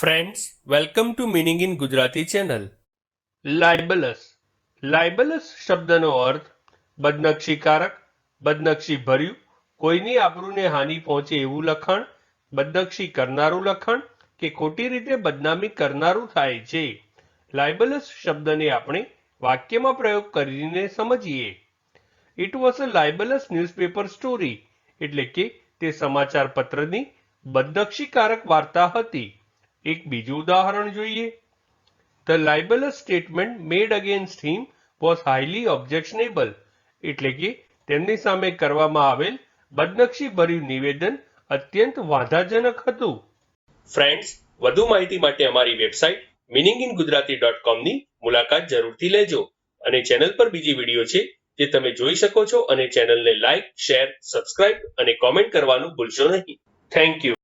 Friends welcome to meaning in Gujarati channel libelous libelous શબ્દનો અર્થ, બદનક્ષીકારક બદનક્ષી ભર્યું કોઈની આબરૂને હાનિ પહોંચે એવું લખાણ, બદનક્ષી કરનારું લખાણ કે ખોટી રીતે બદનામી કરનારું થાય છે. લાઇબલસ શબ્દને આપણે વાક્યમાં પ્રયોગ કરીને સમજીએ. It was a libelous newspaper story એટલે કે તે સમાચાર પત્રની બદનક્ષીકારક વાર્તા હતી. એક બીજું ઉદાહરણ જોઈએ. The libelous statement made against him was highly objectionable એટલે કે તેમની સામે કરવામાં આવેલ બદનક્ષી ભર્યું નિવેદન અત્યંત વાંધાજનક હતું. ફ્રેન્ડ્સ વધુ માહિતી માટે અમારી website meaning in Gujarati dot કોમની મુલાકાત જરૂરથી લેજો અને ચેનલ પર બીજી વીડિયો છે જે તમે જોઈ શકો છો અને ચેનલને લાઇક, શેર, સબસ્ક્રાઇબ અને કોમેન્ટ કરવાનું ભૂલશો નહીં. Thank you